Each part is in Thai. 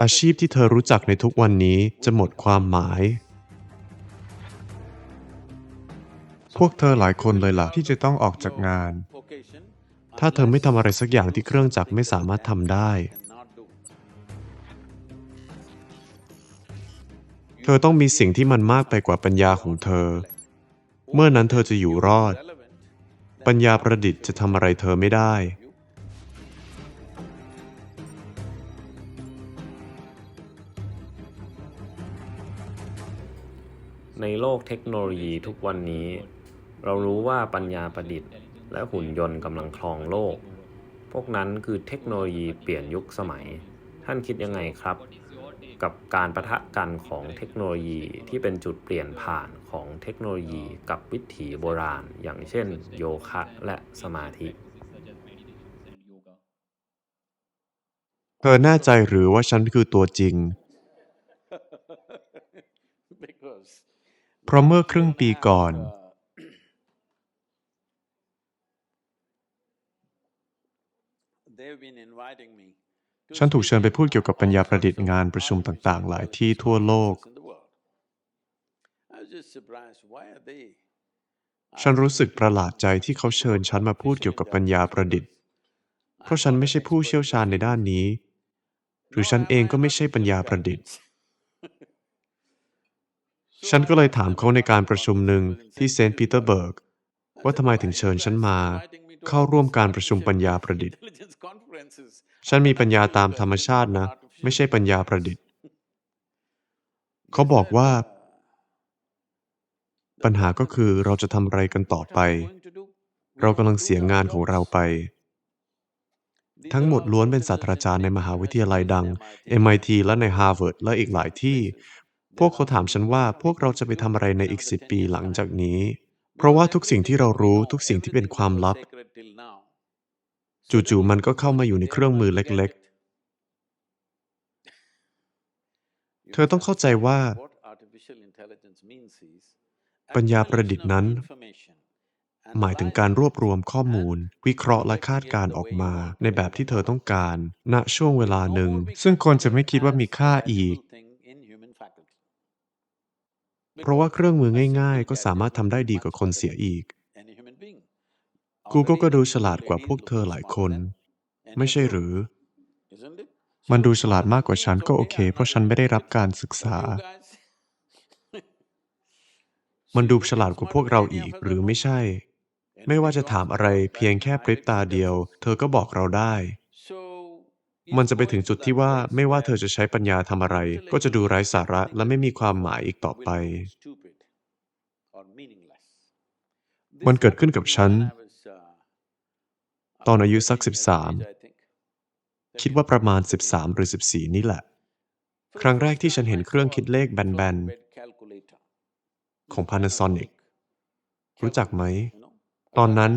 อาชีพที่เธอรู้จักในทุกวันนี้จะหมดความหมาย พวกเธอหลายคนเลยล่ะ ที่จะต้องออกจากงาน ถ้าเธอไม่ทำอะไรสักอย่างที่เครื่องจักรไม่สามารถทำได้ เธอต้องมีสิ่งที่มันมากไปกว่าปัญญาของเธอ เมื่อนั้นเธอจะอยู่รอด ปัญญาประดิษฐ์จะทำอะไรเธอไม่ได้ ในโลกเทคโนโลยีทุกวันนี้ เรารู้ว่าปัญญาประดิษฐ์ และหุ่นยนต์กำลังครองโลก พวกนั้นคือเทคโนโลยีเปลี่ยนยุคสมัย ท่านคิดยังไงครับ กับการประทะกันของเทคโนโลยีที่เป็นจุดเปลี่ยนผ่านของเทคโนโลยีกับวิถีโบราณ อย่างเช่น โยคะและสมาธิ เธอแน่ใจหรือว่าฉันคือตัวจริง เพราะเมื่อครึ่งปีก่อน ฉันถูกเชิญไปพูดเกี่ยวกับปัญญาประดิษฐ์งานประชุมต่างๆ หลายที่ทั่วโลก ฉันรู้สึกประหลาดใจที่เขาเชิญฉันมาพูดเกี่ยวกับปัญญาประดิษฐ์ เพราะฉันไม่ใช่ผู้เชี่ยวชาญในด้านนี้ หรือฉันเองก็ไม่ใช่ปัญญาประดิษฐ์ ฉันก็เลยถามเขาในการประชุมหนึ่งที่เซนต์ปีเตอร์เบิร์กว่าทำไมถึงเชิญฉันมา เข้าร่วมการประชุมปัญญาประดิษฐ์ ฉันมีปัญญาตามธรรมชาตินะ ไม่ใช่ปัญญาประดิษฐ์ เขาบอกว่า ปัญหาก็คือเราจะทำอะไรกันต่อไป เรากำลังเสียงานของเราไป ทั้งหมดล้วนเป็นศาสตราจารย์ในมหาวิทยาลัยดัง MIT และใน Harvard และอีกหลายที่ พวกเขาถามฉันว่าพวกเราจะไปทำอะไรในอีกสิปีหลังจากนี้ เพราะว่าทุกสิ่งที่เรารู้ทุกสิ่งที่เป็นความลับ จู่ๆมันก็เข้ามาอยู่ในเครื่องมือเล็ก ๆ เธอต้องเข้าใจว่า ปัญญาประดิษฐ์นั้น หมายถึงการรวบรวมข้อมูล วิเคราะห์และคาดการณ์ออกมา ในแบบที่เธอต้องการ ณช่วงเวลาหนึ่ง ซึ่งคนจะไม่คิดว่ามีค่าอีก เพราะว่าเครื่องมือง่าย ๆ ก็สามารถทำได้ดีกว่าคนเสียอีก Google ก็ดูฉลาดกว่าพวกเธอหลายคน ไม่ใช่หรือ มันดูฉลาดมากกว่าฉันก็โอเค เพราะฉันไม่ได้รับการศึกษา มันดูฉลาดกว่าพวกเราอีกหรือไม่ใช่ ไม่ว่าจะถามอะไรเพียงแค่พริบตาเดียว เธอก็บอกเราได้ มันจะไปถึงจุดที่ว่าไม่ว่าเธอจะใช้ปัญญาทำอะไร ก็จะดูไร้สาระและไม่มีความหมายอีกต่อไป มันเกิดขึ้นกับฉัน ตอนอายุสัก 13 คิดว่าประมาณ 13 หรือ 14 นี่แหละ ครั้งแรกที่ฉันเห็นเครื่องคิดเลขแบนๆ ของ Panasonic รู้จักไหม ตอนนั้น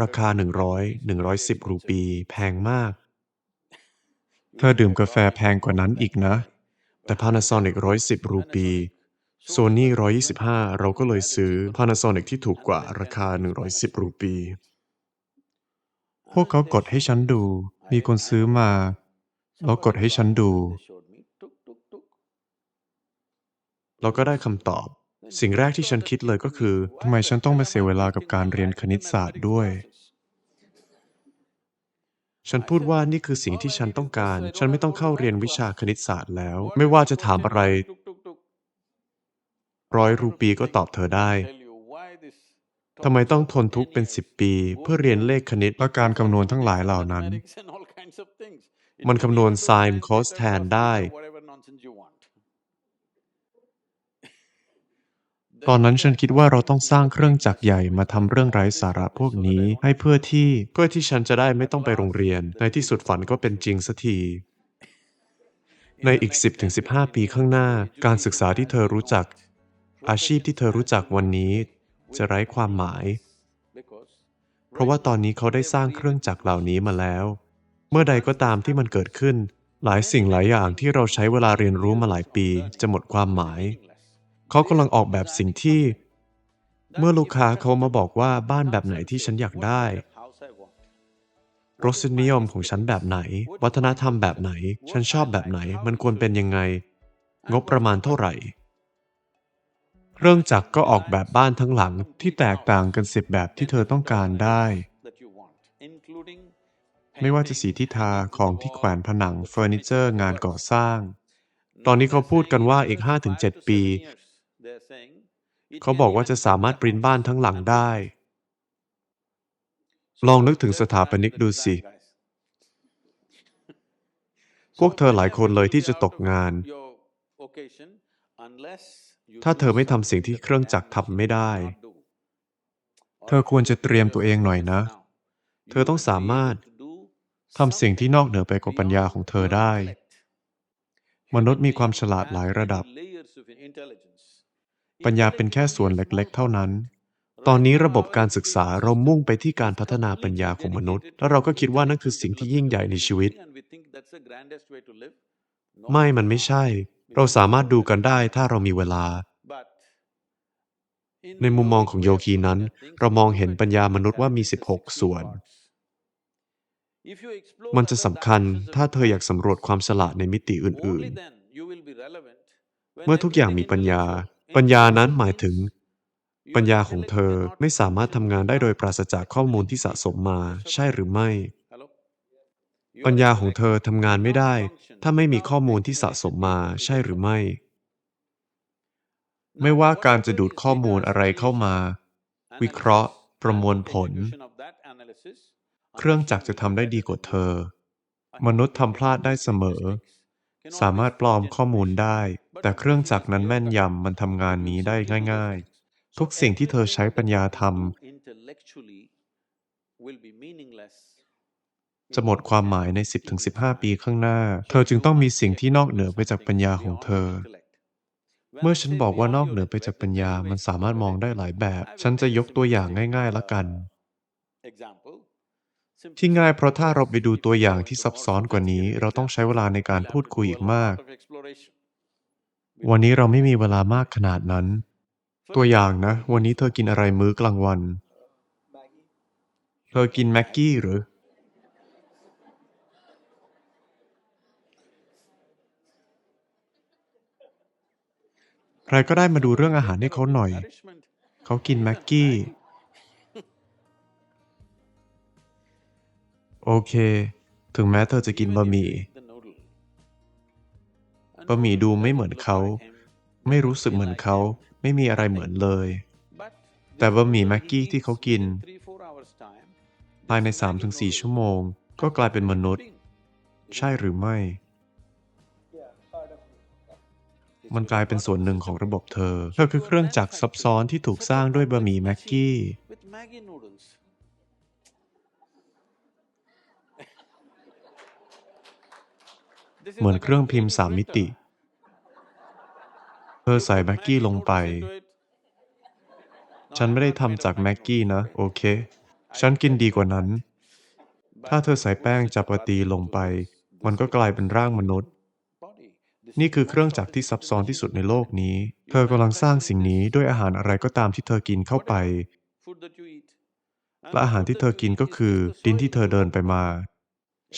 ราคา 100 110 รูปี แพงมาก เธอดื่มกาแฟแพงกว่านั้นอีกนะ แต่ Panasonic 110 รูปี Sony 125 เราก็เลยซื้อ Panasonic ที่ถูกกว่าราคา 110 รูปี พวกเขากดให้ฉันดู มีคนซื้อมาแล้วกดให้ฉันดู เราก็ได้คำตอบ สิ่งแรกที่ฉันคิดเลยก็คือทำไมฉันต้องมาเสียเวลากับการเรียนคณิตศาสตร์ด้วย ฉันพูดว่านี่คือสิ่งที่ฉันต้องการ ฉันไม่ต้องเข้าเรียนวิชาคณิตศาสตร์แล้ว ไม่ว่าจะถามอะไร ร้อยรูปีก็ตอบเธอได้ทำไมต้องทนทุกข์เป็นสิบปี เพื่อเรียนเลขคณิตและการคำนวณทั้งหลายเหล่านั้น มันคำนวณไซน์คอสแทนได้ ตอนนั้นฉันคิดว่าเราต้องสร้างเครื่องจักรใหญ่มาทำเรื่องไร้สาระพวกนี้ ให้เพื่อที่เพื่อที่ฉันจะได้ไม่ต้องไปโรงเรียน ในที่สุดฝันก็เป็นจริงสักทีในอีก 10-15 ปีข้างหน้า การศึกษาที่เธอรู้จัก อาชีพที่เธอรู้จักวันนี้ จะไร้ความหมาย เพราะว่าตอนนี้เขาได้สร้างเครื่องจักรเหล่านี้มาแล้ว เมื่อใดก็ตามที่มันเกิดขึ้น หลายสิ่งหลายอย่างที่เราใช้เวลาเรียนรู้มาหลายปี จะหมดความหมาย เขากำลังออกแบบสิ่งที่ เมื่อลูกค้าเขามาบอกว่าบ้านแบบไหนที่ฉันอยากได้ รสนิยมของฉันแบบไหน วัฒนธรรมแบบไหน ฉันชอบแบบไหน มันควรเป็นยังไง งบประมาณเท่าไหร่ เรื่องจักรก็ออกแบบบ้านทั้งหลังที่แตกต่างกันสิบแบบที่เธอต้องการได้ ไม่ว่าจะสีที่ทาของที่แขวนผนังเฟอร์นิเจอร์งานก่อสร้างตอนนี้เขาพูดกันว่าอีก 5-7 ปี เขาบอกว่าจะสามารถปริ้นบ้านทั้งหลังได้ ลองนึกถึงสถาปนิกดูสิ พวกเธอหลายคนเลยที่จะตกงาน ถ้าเธอไม่ทำสิ่งที่เครื่องจักรทำไม่ได้ เธอควรจะเตรียมตัวเองหน่อยนะ เธอต้องสามารถทำสิ่งที่นอกเหนือไปกว่าปัญญาของเธอได้ มนุษย์มีความฉลาดหลายระดับ ปัญญาเป็นแค่ส่วนเล็ก ๆ เท่านั้น ตอนนี้ระบบการศึกษาเรามุ่งไปที่การพัฒนาปัญญาของมนุษย์ แล้วเราก็คิดว่านั่นคือสิ่งที่ยิ่งใหญ่ในชีวิต ไม่ มันไม่ใช่ เราสามารถดูกันได้ถ้าเรามีเวลา ในมุมมองของโยคีนั้น เรามองเห็นปัญญามนุษย์ว่ามี 16 ส่วน มันจะสำคัญถ้าเธออยากสำรวจความฉลาดในมิติอื่น ๆ เมื่อทุกอย่างมีปัญญา ปัญญานั้นหมายถึง ปัญญาของเธอไม่สามารถทำงานได้โดยปราศจากข้อมูลที่สะสมมา ใช่หรือไม่ ปัญญาของเธอทำงานไม่ได้ ถ้าไม่มีข้อมูลที่สะสมมา ใช่หรือไม่ ไม่ว่าการจะดูดข้อมูลอะไรเข้ามา วิเคราะห์ ประมวลผล เครื่องจักรจะทำได้ดีกว่าเธอ มนุษย์ทำพลาดได้เสมอ สามารถปลอมข้อมูลได้ แต่เครื่องจักรนั้นแม่นยำมันทำงานนี้ได้ง่ายๆ ทุกสิ่งที่เธอใช้ปัญญาทำจะหมดความหมายใน 10-15 ปีข้างหน้า เธอจึงต้องมีสิ่งที่นอกเหนือไปจากปัญญาของเธอ เมื่อฉันบอกว่านอกเหนือไปจากปัญญา มันสามารถมองได้หลายแบบ ฉันจะยกตัวอย่างง่าย ๆละกัน ที่ง่ายเพราะถ้าเราไปดูตัวอย่างที่ซับซ้อนกว่านี้ เราต้องใช้เวลาในการพูดคุยอีกมาก วันนี้เราไม่มีเวลามากขนาดนั้น ตัวอย่างนะ วันนี้เธอกินอะไรมื้อกลางวัน เธอกินแม็กกี้หรือ ใครก็ได้มาดูเรื่องอาหารให้เขาหน่อย เขากินแม็กกี้ โอเค ถึงแม้เธอจะกินบะหมี่ บะหมี่ดูไม่เหมือนเขา ไม่รู้สึกเหมือนเขา ไม่มีอะไรเหมือนเลย แต่บะหมี่แม็กกี้ที่เขากิน ภายใน 3-4 ชั่วโมง ก็กลายเป็นมนุษย์ ใช่หรือไม่ มันกลายเป็นส่วนหนึ่งของระบบเธอ เธอคือเครื่องจักรซับซ้อนที่ถูกสร้างด้วยบะหมี่แม็กกี้ เหมือนเครื่องพิมพ์สามมิติ เธอใส่แม็กกี้ลงไป ฉันไม่ได้ทำจากแม็กกี้นะ โอเค ฉันกินดีกว่านั้น ถ้าเธอใส่แป้งจับปตีลงไป มันก็กลายเป็นร่างมนุษย์ นี่คือเครื่องจักรที่ซับซ้อนที่สุดในโลกนี้ เธอกำลังสร้างสิ่งนี้ด้วยอาหารอะไรก็ตามที่เธอกินเข้าไป และอาหารที่เธอกินก็คือ ดินที่เธอเดินไปมา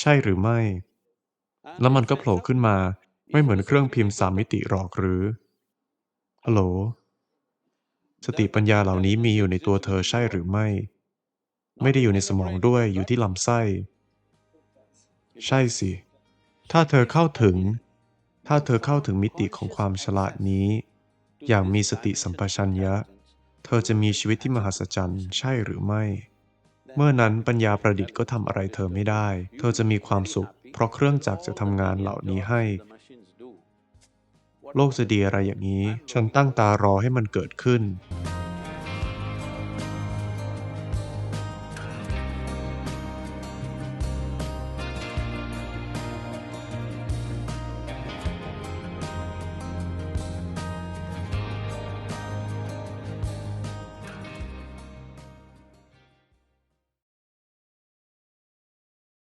ใช่หรือไม่ แล้วมันก็โผล่ขึ้นมา ไม่เหมือนเครื่องพิมพ์สามมิติหรอกหรือ ฮัลโหล สติปัญญาเหล่านี้มีอยู่ในตัวเธอใช่หรือไม่ ไม่ได้อยู่ในสมองด้วย อยู่ที่ลำไส้ ใช่สิ ถ้าเธอเข้าถึง ถ้าเธอเข้าถึงมิติของความฉลาดนี้ อย่างมีสติสัมปชัญญะ เธอจะมีชีวิตที่มหัศจรรย์ ใช่หรือไม่ เมื่อนั้นปัญญาประดิษฐ์ก็ทำอะไรเธอไม่ได้ เธอจะมีความสุข เพราะเครื่องจักรจะทำงานเหล่านี้ให้ โลกจะดีอะไรอย่างนี้ ฉันตั้งตารอให้มันเกิดขึ้น「